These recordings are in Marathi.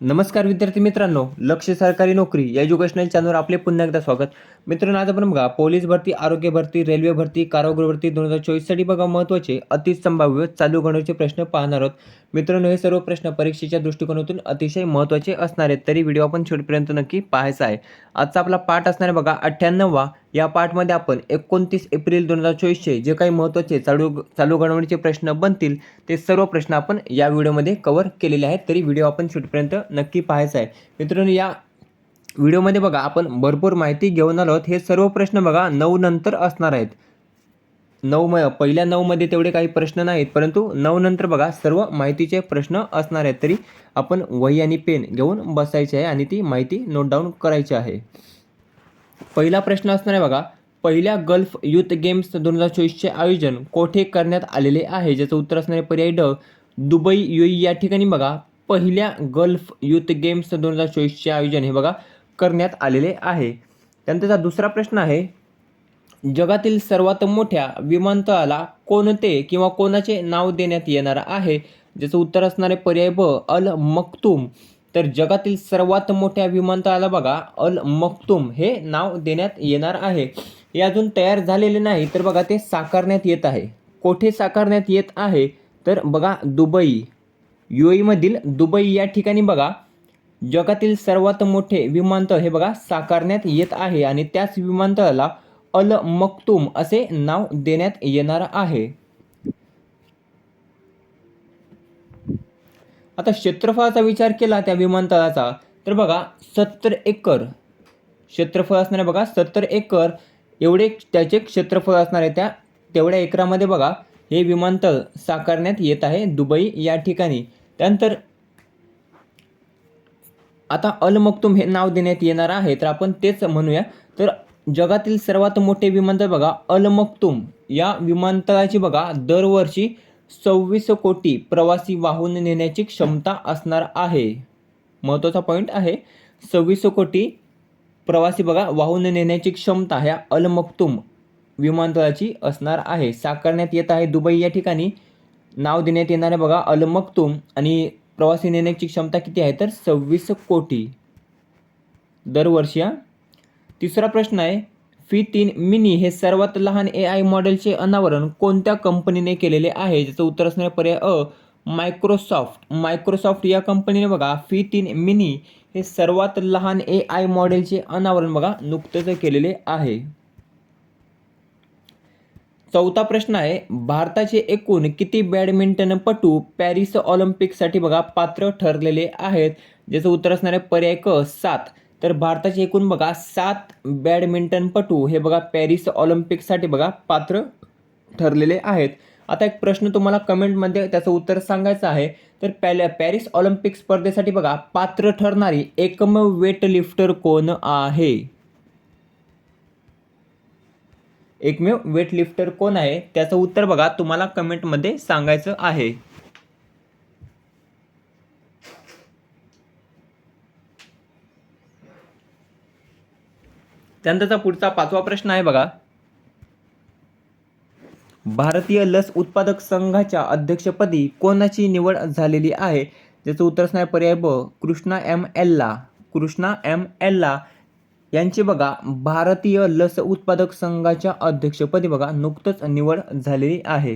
नमस्कार विद्यार्थी मित्रांनो लक्ष सरकारी नोकरी या एज्युकेशनल चॅनलवर आपले पुन्हा एकदा स्वागत. मित्रांनो आज आपण बघा पोलीस भरती आरोग्य भरती रेल्वे भरती कारागृह भरती दोन हजार चोवीससाठी बघा महत्त्वाचे अतिसंभाव्य चालू घडवचे प्रश्न पाहणार आहोत. मित्रांनो हे सर्व प्रश्न परीक्षेच्या दृष्टिकोनातून अतिशय महत्त्वाचे असणार आहेत तरी व्हिडिओ आपण शेवटपर्यंत नक्की पाहायचा आहे. आजचा आपला पाठ असणार आहे बघा अठ्ठ्याण्णववा या पाठमध्ये आपण एकोणतीस एप्रिल दोन हजार चोवीसचे जे काही महत्त्वाचे चालू चालू घडामोडीचे प्रश्न बनतील ते सर्व प्रश्न आपण या व्हिडिओमध्ये कव्हर केलेले आहेत. तरी व्हिडिओ आपण शेवटपर्यंत नक्की पाहायचा आहे. मित्रांनो या व्हिडिओमध्ये बघा आपण भरपूर माहिती घेऊन आलो आहोत. हे सर्व प्रश्न बघा नऊ नंतर असणार आहेत. नऊ म पहिल्या नऊमध्ये तेवढे काही प्रश्न नाहीत परंतु नऊ नंतर बघा सर्व माहितीचे प्रश्न असणार आहेत. तरी आपण वही आणि पेन घेऊन बसायचे आहे आणि ती माहिती नोट डाऊन करायची आहे. पहिला प्रश्न असणार आहे बघा. पहिल्या गल्फ युथ गेम्स दोन हजार चोवीसचे आयोजन कोठे करण्यात आलेले आहे? ज्याचं उत्तर असणारे पर्याय ड. दुबई युई या ठिकाणी बघा पहिल्या गल्फ युथ गेम्स दोन हजार चोवीसचे आयोजन हे बघा करण्यात आलेले आहे. त्यानंतरचा दुसरा प्रश्न आहे जगातील सर्वात मोठ्या विमानतळाला कोणते किंवा कोणाचे नाव देण्यात येणार आहे? ज्याचं उत्तर असणारे पर्याय ब अल मक्तूम तर जगातील सर्वात मोठ्या विमानतळाला बघा अल मक्तूम हे नाव देण्यात येणार आहे. हे अजून तयार झालेले नाही तर बघा ते साकारण्यात येत आहे. कोठे साकारण्यात येत आहे? तर बघा दुबई. यू मधील दुबई या ठिकाणी बघा. जगातील सर्वात मोठे विमानतळ हे बघा साकारण्यात येत आहे आणि त्याच विमानतळाला अल मक्तूम असे नाव देण्यात येणार आहे. आता क्षेत्रफळाचा विचार केला त्या विमानतळाचा तर बघा सत्तर एकर. क्षेत्रफळ असणारे बघा सत्तर एकर. एवढे त्याचे क्षेत्रफळ असणार आहे त्या तेवढ्या एकरामध्ये बघा हे विमानतळ साकारण्यात येत आहे दुबई या ठिकाणी. त्यानंतर आता अल मक्तुम हे नाव देण्यात येणार आहे तर आपण तेच म्हणूया. तर जगातील सर्वात मोठे विमानतळ बघा अल मक्तुम या विमानतळाची बघा दरवर्षी सव्वीस कोटी प्रवासी वाहून नेण्याची क्षमता असणार आहे. महत्त्वाचा पॉईंट आहे. सव्वीस कोटी प्रवासी बघा वाहून नेण्याची क्षमता ह्या अलमक्तुम विमानतळाची असणार आहे. साकारण्यात येत आहे दुबई. या ठिकाणी नाव देण्यात येणार आहे बघा अलमक्तुम आणि प्रवासी नेण्याची क्षमता किती आहे? तर सव्वीस कोटी. दरवर्षी तिसरा प्रश्न आहे. फी तीन मिनी हे सर्वात लहान ए आय मॉडेलचे अनावरण कोणत्या कंपनीने केलेले आहे? ज्याचं उत्तर असणारे पर्याय अ मायक्रोसॉफ्ट मायक्रोसॉफ्ट या कंपनीने बघा फी तीन मिनी हे सर्वात लहान ए आय मॉडेलचे अनावरण बघा नुकतंच केलेले आहे. चौथा प्रश्न आहे भारताचे एकूण किती बॅडमिंटनपटू पॅरिस ऑलिम्पिकसाठी बघा पात्र ठरलेले आहेत? ज्याचं उत्तर असणारे पर्याय क सात. तर भारताचे एकूण बघा सात बॅडमिंटनपटू हे बघा पॅरिस ऑलिम्पिकसाठी बघा पात्र ठरलेले आहेत. आता एक प्रश्न तुम्हाला कमेंटमध्ये त्याचं उत्तर सांगायचं आहे. तर पॅल पॅरिस ऑलिम्पिक स्पर्धेसाठी बघा पात्र ठरणारी एकमेव वेट लिफ्टर कोण आहे? एकमेव वेट लिफ्टर कोण आहे? त्याचं उत्तर बघा तुम्हाला कमेंटमध्ये सांगायचं आहे. त्यानंतरचा पुढचा पाचवा प्रश्न आहे बघा. भारतीय लस उत्पादक संघाच्या अध्यक्षपदी कोणाची निवड झालेली आहे? ज्याचं उत्तर असणार आहे पर्याय ब कृष्णा एम एल्ला कृष्णा एम एल्ला यांची बघा भारतीय लस उत्पादक संघाच्या अध्यक्षपदी बघा नुकतंच निवड झालेली आहे.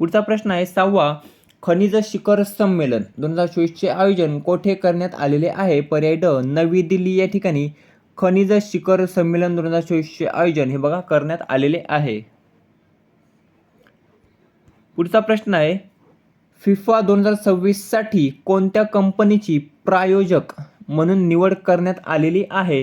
पुढचा प्रश्न आहे सहावा खनिज शिखर संमेलन दोन हजार चोवीसचे आयोजन कोठे करण्यात आलेले आहे? पर्याय ड नवी दिल्ली या ठिकाणी. खनिज शिखर संमेलन दोन हजार चोवीसचे आयोजन हे बघा करण्यात आलेले आहे. पुढचा प्रश्न आहे फिफा दोन हजार सव्वीससाठी कोणत्या कंपनीची प्रायोजक म्हणून निवड करण्यात आलेली आहे?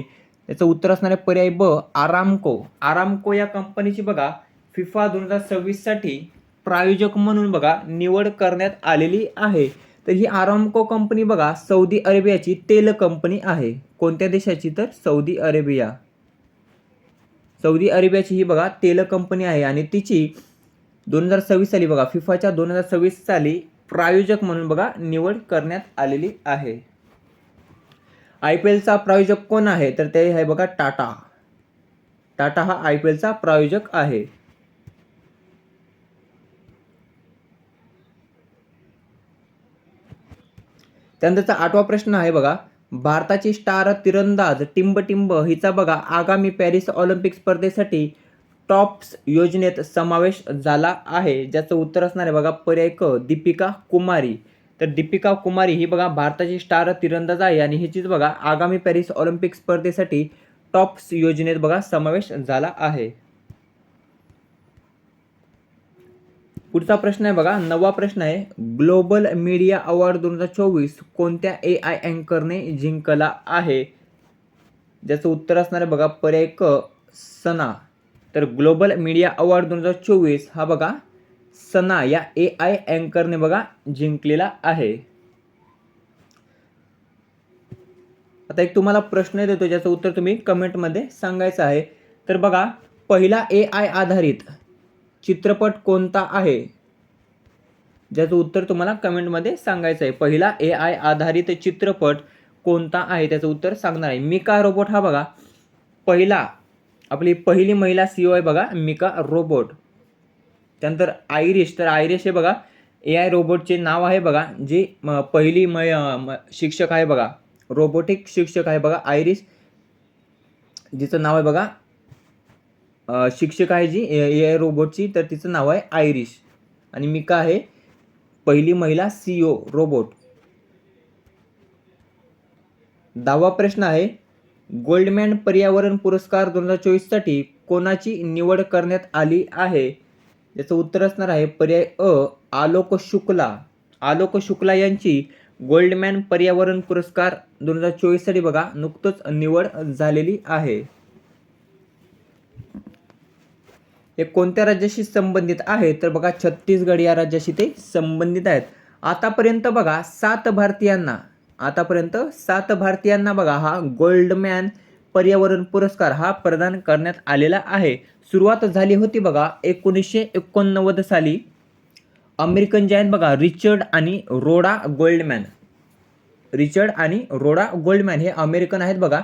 याचं उत्तर असणारे पर्याय ब आरामको. आरामको या कंपनीची बघा फिफा दोन हजार सव्वीससाठी प्रायोजक म्हणून बघा निवड करण्यात आलेली आहे. तर ही आरामको कंपनी बघा सौदी अरेबियाची तेल कंपनी आहे. कोणत्या देशाची तर? Saudi Arabia. सौदी अरेबियाची ही बघा तेल कंपनी आहे आणि तिची दोन हजार सव्वीस साली बघा फिफाच्या दोन हजार सव्वीस साली प्रायोजक म्हणून बघा निवड करण्यात आलेली आहे. आय पी एलचा प्रायोजक कोण आहे? तर ते आहे बघा टाटा. टाटा हा आय पी एलचा प्रायोजक आहे. त्यानंतरचा आठवा प्रश्न आहे बघा. भारताची स्टार तिरंदाज टिंब टिंब हिचा बघा आगामी पॅरिस ऑलिम्पिक स्पर्धेसाठी टॉप्स योजनेत समावेश झाला आहे. ज्याचं उत्तर असणार आहे बघा पर्याय क दीपिका कुमारी. तर दीपिका कुमारी ही बघा भारताची स्टार तिरंदाज आहे आणि हिचीच बघा आगामी पॅरिस ऑलिम्पिक स्पर्धेसाठी टॉप्स योजनेत बघा समावेश झाला आहे. पुढचा प्रश्न आहे बघा. नवा प्रश्न आहे ग्लोबल मीडिया अवॉर्ड दोन हजार चोवीस कोणत्या ए आय अँकरने जिंकला आहे? ज्याचं उत्तर असणार आहे बघा पर्याय क सना. तर ग्लोबल मीडिया अवॉर्ड दोन हजार चोवीस हा बघा सना या ए आय अँकरने बघा जिंकलेला आहे. आता एक तुम्हाला प्रश्न देतो ज्याचं उत्तर तुम्ही कमेंटमध्ये सांगायचं आहे. तर बघा पहिला ए आय आधारित चित्रपट कोणता आहे? ज्याचं उत्तर तुम्हाला कमेंटमध्ये सांगायचं आहे. पहिला ए आय आधारित चित्रपट कोणता आहे? त्याचं उत्तर सांगणार आहे. मिका रोबोट हा बघा. पहिला आपली पहिली महिला सी आहे बघा मिका रोबोट. त्यानंतर आयरिश. तर आयरिश हे बघा ए आय रोबोटचे नाव आहे बघा जे म, पहिली मै म, शिक्षक आहे बघा. रोबोटिक शिक्षक आहे बघा आयरिश. जिचं नाव आहे बघा शिक्षक आहे जी ए आय रोबोटची तर तिचं नाव आहे आयरिश. आणि मिका आहे पहिली महिला सी ओ रोबोट. दहावा प्रश्न आहे गोल्डमॅन पर्यावरण पुरस्कार दोन हजार चोवीससाठी कोणाची निवड करण्यात आली आहे? याचं उत्तर असणार आहे पर्याय अ आलोक शुक्ला. आलोक शुक्ला यांची गोल्डमॅन पर्यावरण पुरस्कार दोन हजार चोवीससाठी बघा नुकतंच निवड झालेली आहे. हे कोणत्या राज्याशी संबंधित आहे? तर बघा छत्तीसगड या राज्याशी ते संबंधित आहेत. आतापर्यंत बघा सात भारतीयांना आतापर्यंत सात भारतीयांना बघा हा गोल्डमॅन पर्यावरण पुरस्कार हा प्रदान करण्यात आलेला आहे. सुरुवात झाली होती बघा एकोणीसशे एकोणनव्वद साली. अमेरिकन जे आहेत बघा रिचर्ड आणि रोडा गोल्डमॅन रिचर्ड आणि रोडा गोल्डमॅन हे अमेरिकन आहेत बघा.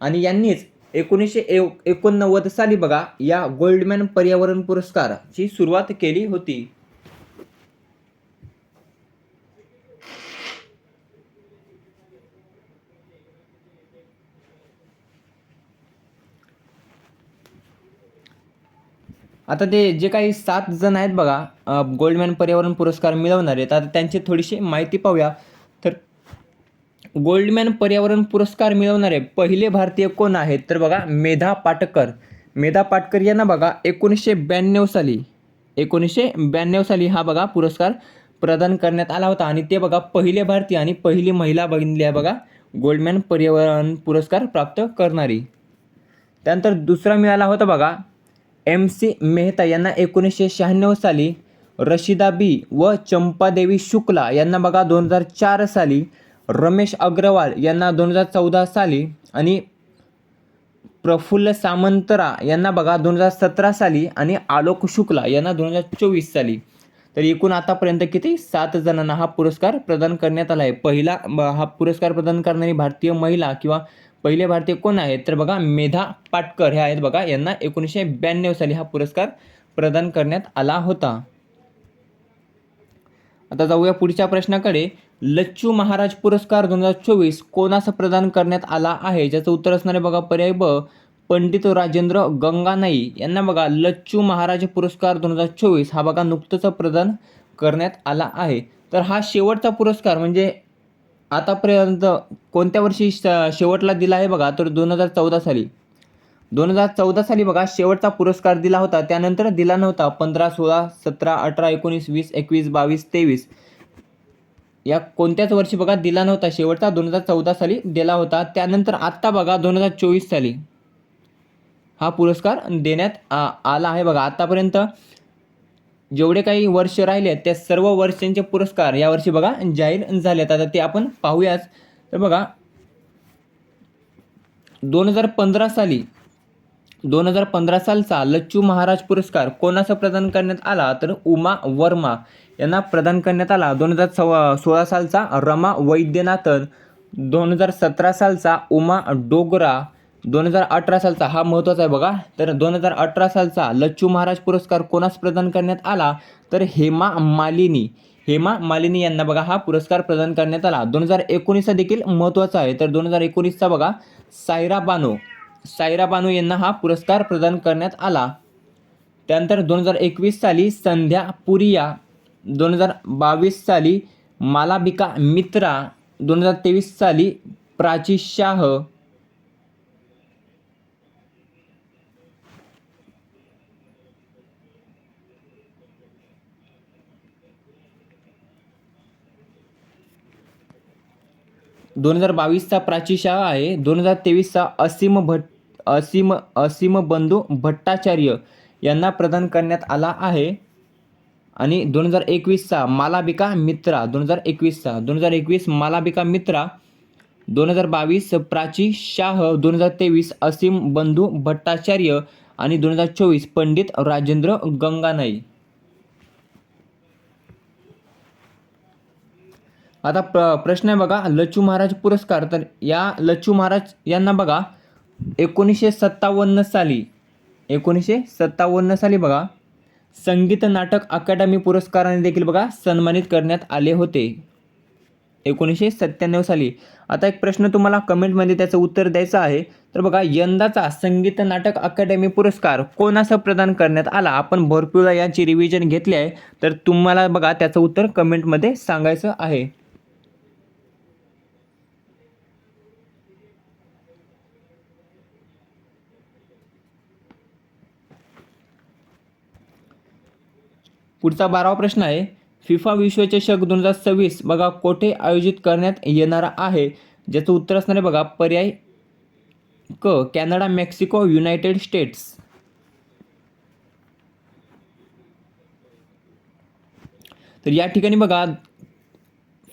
आणि यांनीच एकोणीसशे एकोणनव्वद साली बघा या गोल्डमॅन पर्यावरण पुरस्काराची सुरुवात केली होती. आता ते जे काही सात जण आहेत बघा गोल्डमॅन पर्यावरण पुरस्कार मिळवणारे तर आता त्यांची थोडीशी माहिती पाहूया. गोल्डमॅन पर्यावरण पुरस्कार मिळवणारे पहिले भारतीय कोण आहेत? तर बघा मेधा पाटकर. मेधा पाटकर यांना बघा एकोणीसशे ब्याण्णव साली एकोणीसशे ब्याण्णव साली हा बघा पुरस्कार प्रदान करण्यात आला होता. आणि ते बघा पहिले भारतीय आणि पहिली महिला बनली आहे बघा गोल्डमॅन पर्यावरण पुरस्कार प्राप्त करणारी. त्यानंतर दुसरा मिळाला होता बघा एम सी मेहता यांना एकोणीसशे शहाण्णव साली रशिदा बी व चंपादेवी शुक्ला यांना बघा दोन हजार चार साली रमेश अग्रवाल यांना दोन हजार चौदा साली आणि प्रफुल्ल सामंतरा यांना बघा दोन हजार सतरा साली आणि आलोक शुक्ला यांना दोन हजार चोवीस साली. तर एकूण आतापर्यंत किती? सात जणांना हा पुरस्कार प्रदान करण्यात आला आहे. पहिला हा पुरस्कार प्रदान करणारी भारतीय महिला किंवा पहिले भारतीय कोण आहेत? तर बघा मेधा पाटकर हे आहेत बघा. यांना एकोणीसशे ब्याण्णव साली हा पुरस्कार प्रदान करण्यात आला होता. आता जाऊया पुढच्या प्रश्नाकडे. लच्छू महाराज पुरस्कार दोन हजार चोवीस कोणास प्रदान करण्यात आला आहे? ज्याचं उत्तर असणारे बघा पर्याय ब पंडित राजेंद्र गंगानाई. यांना बघा लच्छू महाराज पुरस्कार दोन हजार चोवीस हा बघा नुकतंच प्रदान करण्यात आला आहे. तर हा शेवटचा पुरस्कार म्हणजे आतापर्यंत कोणत्या वर्षी श- शेवटला दिला आहे बघा? तर दोन हजार चौदा साली. दोन हजार चौदा साली बघा शेवटचा पुरस्कार दिला होता. त्यानंतर दिला नव्हता. पंधरा सोळा सतरा अठरा एकोणीस वीस एकवीस बावीस तेवीस. या कोणत्याच वर्षी बघा दिला नव्हता. शेवटचा दोन हजार चौदा साली दिला होता. त्यानंतर आत्ता बघा दोन हजार चोवीस साली हा पुरस्कार देण्यात आ- आला आहे बघा. आत्तापर्यंत जेवढे काही वर्ष राहिले आहेत त्या सर्व वर्षांचे पुरस्कार यावर्षी बघा जाहीर झालेत. आता ते आपण पाहूयाच. तर बघा दोन हजार पंधरा साली दोन हजार पंधरा सालचा लच्चू महाराज पुरस्कार कोणाचा प्रदान करण्यात आला तर उमा वर्मा यांना प्रदान करण्यात आला. दोन हजार सव सोळा सालचा रमा वैद्यनाथन दोन हजार सतरा सालचा उमा डोगरा दोन हजार अठरा सालचा हा महत्त्वाचा आहे बघा. तर दोन हजार अठरा सालचा लच्चू महाराज पुरस्कार कोणास प्रदान करण्यात आला? तर हेमा मालिनी. हेमा मालिनी यांना बघा हा पुरस्कार प्रदान करण्यात आला. दोन हजार एकोणीसचा देखील महत्त्वाचा आहे. तर दोन हजार एकोणीसचा बघा सायरा बानो. सायरा बानू यांना हा पुरस्कार प्रदान करण्यात आला. त्यानंतर दोन हजार एकवीस साली संध्या पुरिया दोन हजार बावीस साली मालाबिका मित्रा दोन हजार तेवीस साली प्राची शाह. दोन हजार बावीसचा प्राची शाह आहे दोन हजार तेवीसचा असीम भट असीम असीम बंधू भट्टाचार्य यांना प्रदान करण्यात आला आहे. आणि दोन हजार एकवीसचा मालाबिका मित्रा दोन हजार एकवीसचा दोन हजार एकवीस मालाबिका मित्रा दोन हजार बावीस प्राची शाह दोन हजार तेवीस असीम बंधू भट्टाचार्य आणि दोन हजार चोवीस पंडित राजेंद्र गंगानाई. आता प्र प्रश्न आहे बघा लच्छू महाराज पुरस्कार. तर या लच्छू महाराज यांना बघा एकोणीसशे सत्तावन्न साली एकोणीसशे सत्तावन्न साली बघा संगीत नाटक अकादमी पुरस्काराने देखील बघा सन्मानित करण्यात आले होते. एकोणीसशे सत्त्याण्णव साली. आता एक प्रश्न तुम्हाला कमेंटमध्ये त्याचं उत्तर द्यायचं आहे. तर बघा यंदाचा संगीत नाटक अकादमी पुरस्कार कोणासह प्रदान करण्यात आला? आपण भरपूर याची रिव्हिजन घेतली आहे. तर तुम्हाला बघा त्याचं उत्तर कमेंटमध्ये सांगायचं आहे. पुढचा बारावा प्रश्न आहे फिफा विश्वचषक दोन हजार सव्वीस बघा कोठे आयोजित करण्यात येणार आहे? ज्याचं उत्तर असणार आहे बघा पर्याय क कॅनडा मेक्सिको युनायटेड स्टेट्स. तर या ठिकाणी बघा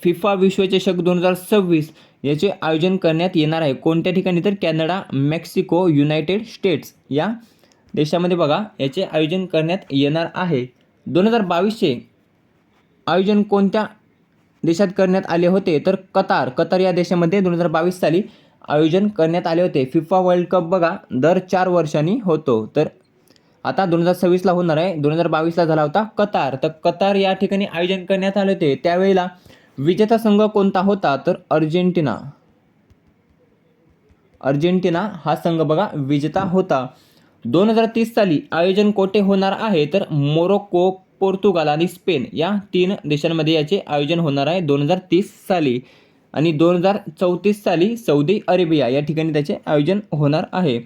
फिफा विश्वचषक दोन हजार सव्वीस याचे आयोजन करण्यात येणार आहे. कोणत्या ठिकाणी? तर कॅनडा मेक्सिको युनायटेड स्टेट्स या देशामध्ये बघा याचे आयोजन करण्यात येणार आहे. दोन हजार बावीसचे आयोजन कोणत्या देशात करण्यात आले होते? तर कतार. कतार या देशामध्ये दोन हजार बावीस साली आयोजन करण्यात आले होते. फिफा वर्ल्ड कप बघा दर चार वर्षांनी होतो. तर आता दोन हजार सव्वीसला होणार आहे. दोन हजार बावीसला झाला होता कतार. तर कतार या ठिकाणी आयोजन करण्यात आले होते. त्यावेळेला विजेता संघ कोणता होता? तर अर्जेंटिना. अर्जेंटिना हा संघ बघा विजेता होता. दोन हजार तीस साली आयोजन कोठे होणार आहे? तर मोरोक्को पोर्तुगाल आणि स्पेन या तीन देशांमध्ये याचे आयोजन होणार आहे दोन हजार तीस साली. आणि दोन हजार चौतीस साली सौदी अरेबिया या ठिकाणी त्याचे आयोजन होणार आहे.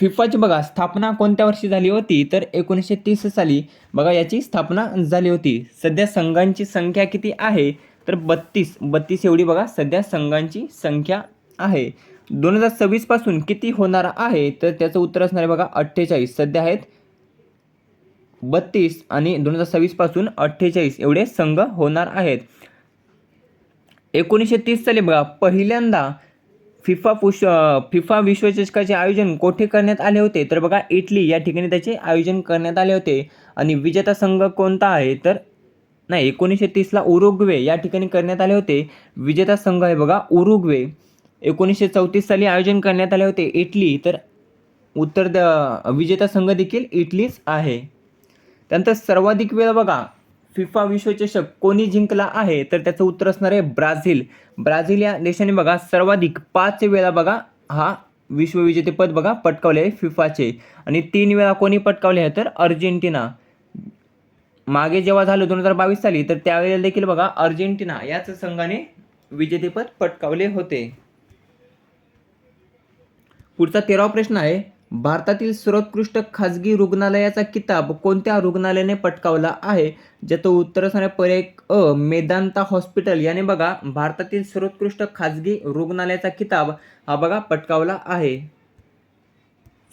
फिफाची बघा स्थापना कोणत्या वर्षी झाली होती? तर एकोणीसशे तीस साली बघा याची स्थापना झाली होती. सध्या संघांची संख्या किती आहे? तर बत्तीस. बत्तीस एवढी बघा सध्या संघांची संख्या आहे. दोन हजार सव्वीसपासून किती होणार आहे? तर त्याचं उत्तर असणार आहे बघा अठ्ठेचाळीस. सध्या आहेत बत्तीस आणि दोन हजार सव्वीसपासून अठ्ठेचाळीस. एवढे संघ होणार आहेत. एकोणीसशे तीस साली बघा पहिल्यांदा फिफा पुष फिफा विश्वचषकाचे आयोजन कोठे करण्यात आले होते? तर बघा इटली या ठिकाणी त्याचे आयोजन करण्यात आले होते. आणि विजेता संघ कोणता आहे? तर नाही एकोणीसशे तीसला उरुग्वे या ठिकाणी करण्यात आले होते. विजेता संघ आहे बघा उरुग्वे. एकोणीसशे चौतीस साली आयोजन करण्यात आले होते. इटली तर उत्तर द विजेता संघ देखील इटलीच आहे. त्यानंतर सर्वाधिक वेळ बघा फिफा विश्वचषक कोणी जिंकला आहे? तर त्याचं उत्तर असणार आहे ब्राझील. ब्राझील या देशाने बघा सर्वाधिक पाच वेळा बघा हा विश्वविजेतेपद बघा पटकावले आहे फिफाचे. आणि तीन वेळा कोणी पटकावले आहे? तर अर्जेंटिना. मागे जेव्हा झालं दोन हजार बावीस साली तर त्यावेळेला देखील बघा अर्जेंटिना याच संघाने विजेतेपद पटकावले होते. पुढचा तेरावा प्रश्न आहे भारतातील सर्वोत्कृष्ट खाजगी रुग्णालयाचा किताब कोणत्या रुग्णालयाने पटकावला आहे? ज्याचं उत्तर असणारे पर्याय अ मेदांता हॉस्पिटल. याने बघा भारतातील सर्वोत्कृष्ट खाजगी रुग्णालयाचा किताब हा बघा पटकावला आहे.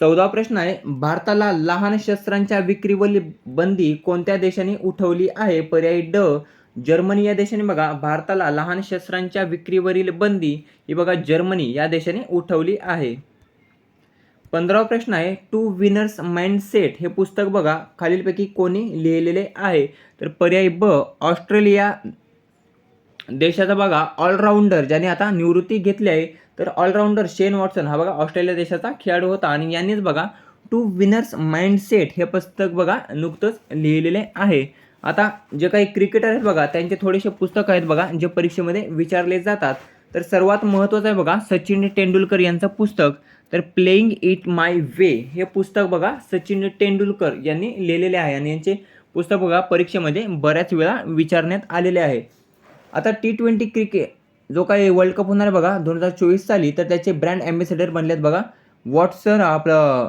चौदा प्रश्न आहे भारताला लहान शस्त्रांच्या विक्रीवरील बंदी कोणत्या देशाने उठवली आहे? पर्याय ड जर्मनी या देशाने बघा भारताला लहान शस्त्रांच्या विक्रीवरील बंदी ही बघा जर्मनी या देशाने उठवली आहे. पंधरावा प्रश्न आहे टू विनर्स माइंडसेट हे पुस्तक बघा. खालीलपैकी कोणी लिहिलेले आहे? तर पर्याय ब ऑस्ट्रेलिया देशाचा बघा ऑलराऊंडर ज्याने आता निवृत्ती घेतली आहे. तर ऑलराऊंडर शेन वॉटसन हा बघा ऑस्ट्रेलिया देशाचा खेळाडू होता. आणि यांनीच बघा टू विनर्स माइंडसेट हे पुस्तक बघा नुकतंच लिहिलेले आहे. आता जे काही क्रिकेटर आहेत बघा त्यांचे थोडेसे पुस्तक आहेत बघा जे परीक्षेमध्ये विचारले जातात. तर सर्वात महत्त्वाचं आहे बघा सचिन तेंडुलकर यांचं पुस्तक. तर प्लेईंग इट माय वे हे पुस्तक बघा सचिन तेंडुलकर यांनी लिहिलेले आहे आणि यांचे पुस्तक बघा परीक्षेमध्ये बऱ्याच वेळा विचारण्यात आलेले आहे. आता टी ट्वेंटी क्रिकेट जो काही वर्ल्ड कप होणार आहे बघा दोन हजार चोवीस साली तर त्याचे ब्रँड ॲम्बेसेडर बनलेत बघा वॉटसन आपलं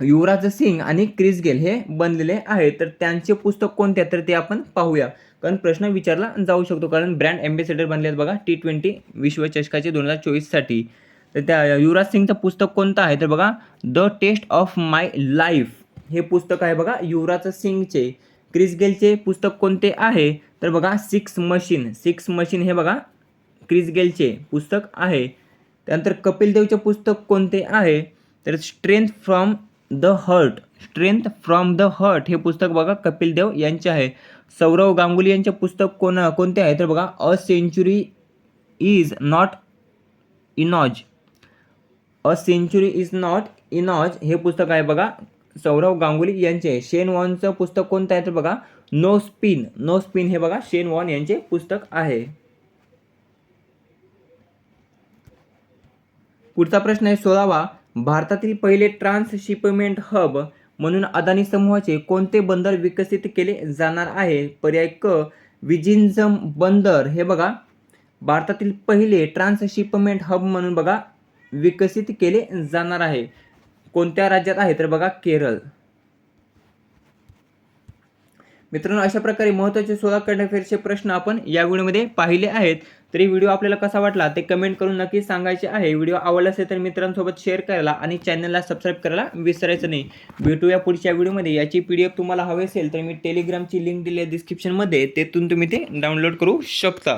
युवराज सिंग आणि क्रिस गेल हे बनलेले आहेत तर त्यांचे पुस्तक कोणते तर ते आपण पाहूया. कारण प्रश्न विचारला जाऊ शकतो कारण ब्रँड ॲम्बेसेडर बनले आहेत बघा टी ट्वेंटी विश्वचषकाचे दोन हजार चोवीससाठी तर त्या युवराज सिंगचं पुस्तक कोणतं आहे? तर बघा the test of my life हे पुस्तक आहे बघा युवराज सिंगचे. क्रिस गेलचे पुस्तक कोणते आहे? तर बघा सिक्स मशीन सिक्स मशीन हे बघा क्रिस गेलचे पुस्तक आहे. त्यानंतर कपिल देवचे पुस्तक कोणते आहे? तर strength from the hurt strength from the hurt हे पुस्तक बघा कपिल देव यांचे आहे. सौरव गांगुली यांचे पुस्तक कोण कोणते आहे? तर बघा a century is not enough a century is not enough हे पुस्तक आहे बघा. सौरव गांगुली यांचे शेन वॉनचं पुस्तक कोणतं आहे तर बघा. नो स्पिन नो स्पिन हे बघा शेन वॉन यांचे पुस्तक आहे. पुढचा प्रश्न आहे सोळावा. भारतातील पहिले ट्रान्सशिपमेंट हब म्हणून अदानी समूहाचे कोणते बंदर विकसित केले जाणार आहे? पर्याय क विजिंजम बंदर हे बघा. भारतातील पहिले ट्रान्सशिपमेंट हब म्हणून बघा. विकसित केले जाणार आहे. कोणत्या राज्यात आहे? तर बघा केरळ. मित्रांनो अशा प्रकारे महत्त्वाचे सोळा करंट अफेअर्सचे प्रश्न आपण या व्हिडिओमध्ये पाहिले आहेत. तरी व्हिडिओ आपल्याला कसा वाटला ते कमेंट करून नक्की सांगायचे आहे. व्हिडिओ आवडला असेल तर मित्रांसोबत शेअर करायला आणि चॅनलला सबस्क्राईब करायला विसरायचं नाही. भेटूया पुढच्या व्हिडिओमध्ये. याची पी डी एफ तुम्हाला हवी असेल तर मी टेलिग्रामची लिंक दिली आहे डिस्क्रिप्शनमध्ये. तेथून तुम्ही ते डाउनलोड करू शकता.